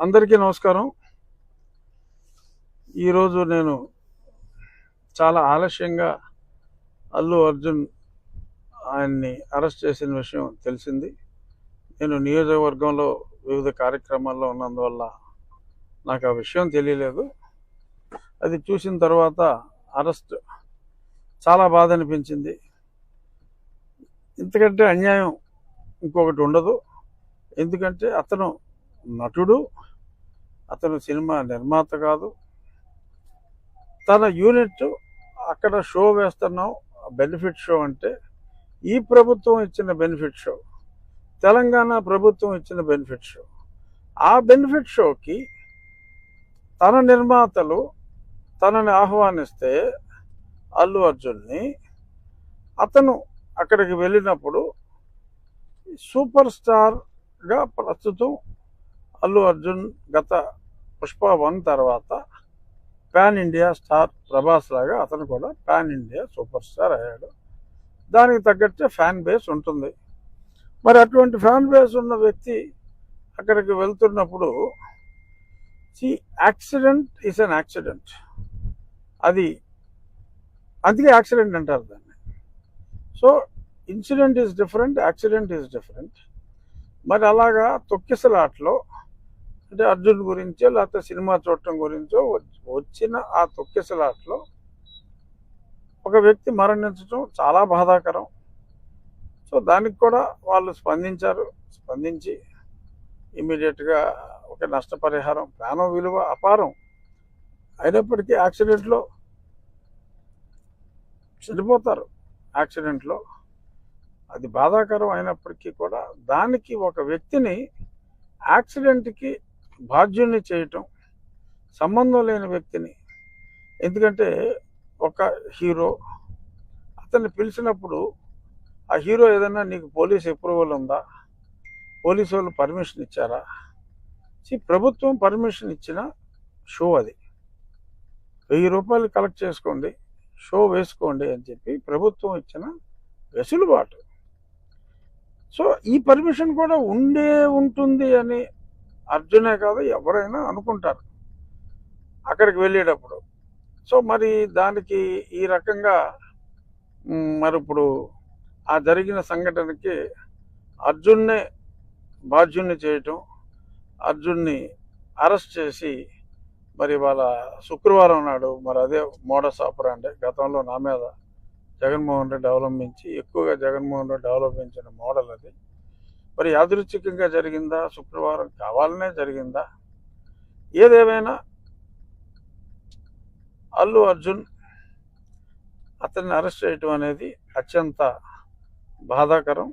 అందరికీ నమస్కారం. ఈరోజు నేను చాలా ఆలస్యంగా అల్లు అర్జున్ ఆయన్ని అరెస్ట్ చేసిన విషయం తెలిసింది. నేను నియోజకవర్గంలో వివిధ కార్యక్రమాల్లో ఉన్నందువల్ల నాకు ఆ విషయం తెలియలేదు. అది చూసిన తర్వాత అరెస్ట్ చాలా బాధ అనిపించింది. ఇంతకంటే అన్యాయం ఇంకొకటి ఉండదు. ఎందుకంటే అతను నటుడు అతను సినిమా నిర్మాత కాదు. తన యూనిట్ అక్కడ షో వేస్తున్నాం బెనిఫిట్ షో అంటే ఈ ప్రభుత్వం ఇచ్చిన బెనిఫిట్ షో తెలంగాణ ప్రభుత్వం ఇచ్చిన బెనిఫిట్ షో. ఆ బెనిఫిట్ షోకి తన నిర్మాతలు తనని ఆహ్వానిస్తే అల్లు అర్జున్ని అతను అక్కడికి వెళ్ళినప్పుడు సూపర్ స్టార్గా ప్రస్తుతం అల్లు అర్జున్ గత పుష్ప వన్ తర్వాత పాన్ ఇండియా స్టార్ ప్రభాస్ లాగా అతను కూడా పాన్ ఇండియా సూపర్ స్టార్ అయ్యాడు. దానికి తగ్గట్టే ఫ్యాన్ బేస్ ఉంటుంది. మరి అటువంటి ఫ్యాన్ బేస్ ఉన్న వ్యక్తి అక్కడికి వెళ్తున్నప్పుడు see accident is an accident. అది అందుకే యాక్సిడెంట్ అంటారు దాన్ని. So incident is different accident is different. మరి అలాగా తొక్కిసలాట్లో అంటే అర్జున్ గురించో లేకపోతే సినిమా చూడటం గురించో వచ్చిన ఆ తొక్కిసలాట్లో ఒక వ్యక్తి మరణించడం చాలా బాధాకరం. సో దానికి కూడా వాళ్ళు స్పందించారు. స్పందించి ఇమీడియట్గా ఒక నష్టపరిహారం ప్రాణం విలువ అపారం అయినప్పటికీ యాక్సిడెంట్లో చనిపోతారు. యాక్సిడెంట్లో అది బాధాకరం అయినప్పటికీ కూడా దానికి ఒక వ్యక్తిని యాక్సిడెంట్కి బాధ్యుల్ని చేయటం సంబంధం లేని వ్యక్తిని. ఎందుకంటే ఒక హీరో అతన్ని పిలిచినప్పుడు ఆ హీరో ఏదైనా నీకు పోలీస్ అప్రూవల్ ఉందా? పోలీసు వాళ్ళు పర్మిషన్ ఇచ్చారా? ప్రభుత్వం పర్మిషన్ ఇచ్చిన షో అది. వెయ్యి రూపాయలు కలెక్ట్ చేసుకోండి షో వేసుకోండి అని చెప్పి ప్రభుత్వం ఇచ్చిన వెసులుబాటు. సో ఈ పర్మిషన్ కూడా ఉండే ఉంటుంది అని అర్జునే కాదు ఎవరైనా అనుకుంటారు. అక్కడికి వెళ్ళేటప్పుడు. సో మరి దానికి ఈ రకంగా మరి ఇప్పుడు ఆ జరిగిన సంఘటనకి అర్జున్నే బాధ్యుణ్ణి చేయటం అర్జున్ని అరెస్ట్ చేసి మరి వాళ్ళ శుక్రవారం నాడు మరి అదే మోడస్ ఆపరాండే గతంలో నా మీద జగన్మోహన్ రెడ్డి అవలంబించి ఎక్కువగా జగన్మోహన్ రెడ్డి అవలంబించిన మోడల్ అది. మరి యాదృచ్ఛికంగా జరిగిందా? శుక్రవారం కావాలనే జరిగిందా? ఏదేమైనా? అల్లు అర్జున్ అతన్ని అరెస్ట్ చేయటం అనేది అత్యంత బాధాకరం.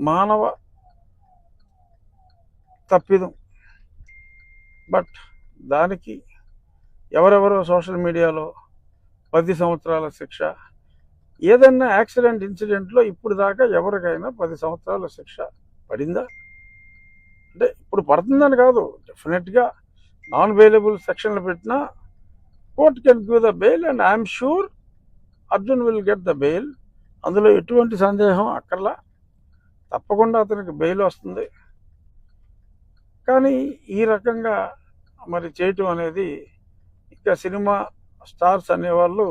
మానవ తప్పిదం. బట్ దానికి ఎవరెవరో సోషల్ మీడియాలో పది సంవత్సరాల శిక్ష ఏదన్నా యాక్సిడెంట్ ఇన్సిడెంట్లో ఇప్పుడు దాకా ఎవరికైనా పది సంవత్సరాల శిక్ష పడిందా? అంటే ఇప్పుడు పడుతుందని కాదు డెఫినెట్గా నాన్ బెయిలబుల్ సెక్షన్లు పెట్టినా court can give the bail and I'm sure Arjun will get the bail. అందులో ఎటువంటి సందేహం అక్కర్లా? తప్పకుండా అతనికి బెయిల్ వస్తుంది. కానీ ఈ రకంగా మరి చేయటం అనేది ఇంకా సినిమా స్టార్స్ అనేవాళ్ళు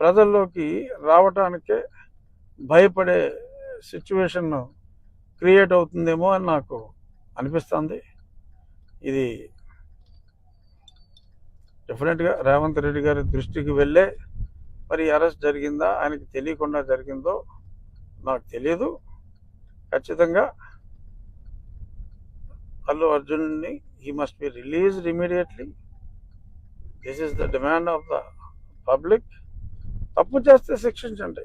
ప్రజల్లోకి రావటానికే భయపడే సిచ్యువేషన్ క్రియేట్ అవుతుందేమో అని నాకు అనిపిస్తుంది. ఇది డెఫినెట్గా రేవంత్ రెడ్డి గారి దృష్టికి వెళ్ళే మరి అరెస్ట్ జరిగిందా ఆయనకి తెలియకుండా జరిగిందో నాకు తెలియదు ఖచ్చితంగా అల్లు అర్జున్ని he must be released immediately this is the demand of the public తప్పు చేస్తే శిక్షించండి.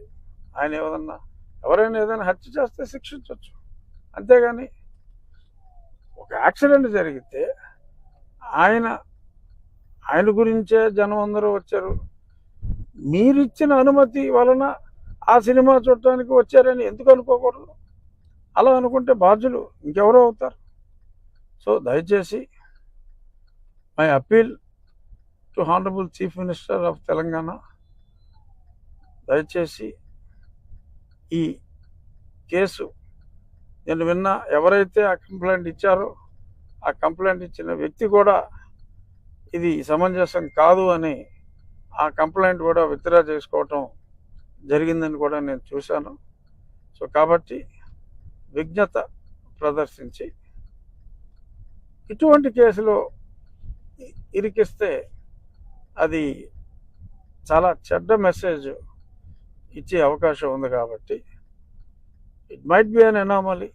ఆయన ఏదన్నా ఎవరైనా ఏదైనా హత్య చేస్తే శిక్షించవచ్చు అంతేగాని ఒక యాక్సిడెంట్ జరిగితే ఆయన ఆయన గురించే జనం అందరూ వచ్చారు. మీరిచ్చిన అనుమతి వలన ఆ సినిమా చూడటానికి వచ్చారని ఎందుకు అనుకోకూడదు? అలా అనుకుంటే బాధ్యులు ఇంకెవరో అవుతారు. సో దయచేసి my appeal to honourable chief minister of Telangana. దయచేసి ఈ కేసు నేను విన్న ఎవరైతే ఆ కంప్లైంట్ ఇచ్చారో ఆ కంప్లైంట్ ఇచ్చిన వ్యక్తి కూడా ఇది సమంజసం కాదు అని ఆ కంప్లైంట్ కూడా విత్డ్రా చేసుకోవటం జరిగిందని కూడా నేను చూశాను. సో కాబట్టి విజ్ఞత ప్రదర్శించి ఇటువంటి కేసులో ఇరికిస్తే అది చాలా చెడ్డ మెసేజ్ ఇచ్చే అవకాశం ఉంది కాబట్టి it might be an anomaly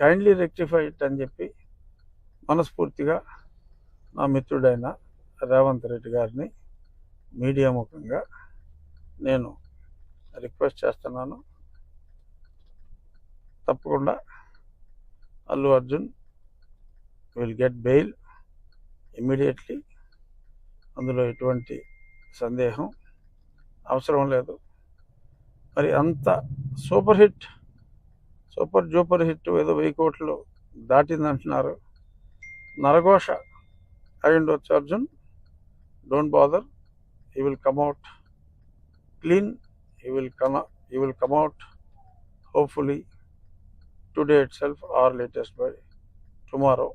kindly rectify it అని చెప్పి మనస్ఫూర్తిగా నా మిత్రుడైన రేవంత్ రెడ్డి గారిని మీడియా ముఖంగా నేను రిక్వెస్ట్ చేస్తున్నాను. తప్పకుండా Allu Arjun will get bail immediately అందులో ఎటువంటి సందేహం అవసరం లేదు. మరి అంత సూపర్ హిట్ సూపర్ జూపర్ హిట్ ఏదో వెయ్యి కోట్లు దాటిందంటున్నారు నరఘోష అయి ఉండొచ్చు Arjun don't bother he will come out clean he will come he will come out hopefully today itself or latest by tomorrow.